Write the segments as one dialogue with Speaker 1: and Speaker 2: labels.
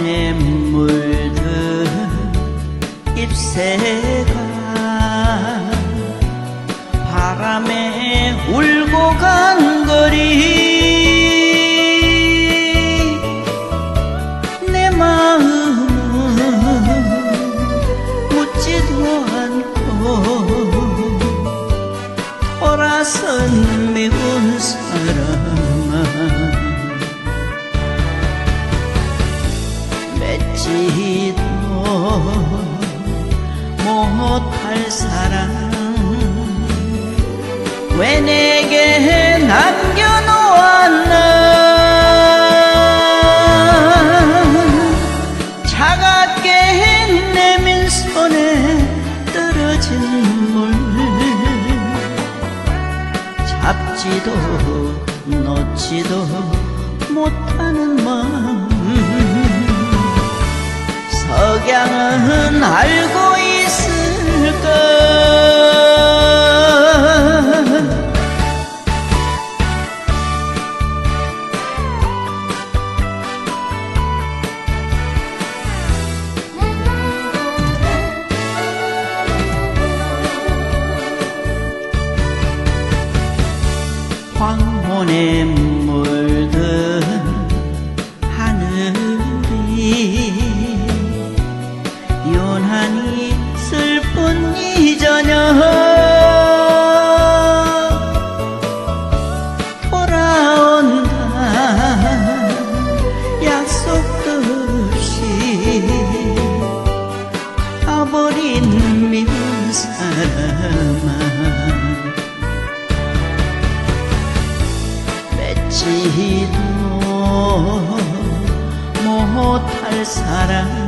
Speaker 1: 밤에 물든 잎새가 바람에 울고 간 거리. 내 마음은 묻지도 않고 돌아선 미운 사람. 지도 못할 사랑 왜 내게 남겨놓았나? 차갑게 내민 손에 떨어진 물 잡지도 놓지도 못하는 마음 석양은 알고 있을까? 황혼에 사람아 맺지도 못할 사랑.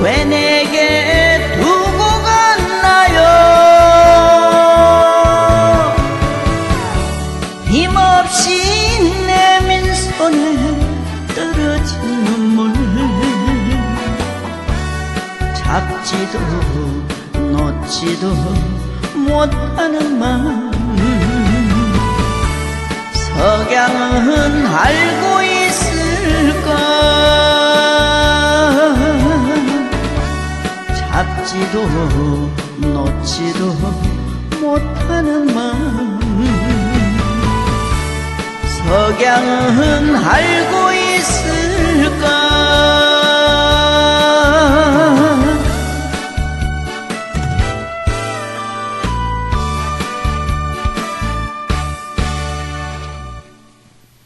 Speaker 1: 왜 내게 두고 갔나요? 힘없이 내민 손에 떨어진 눈 잡지도 놓지도 못하는 마음 석양은 알고 있을까 잡지도 놓지도 못하는 마음 석양은 알고 있을까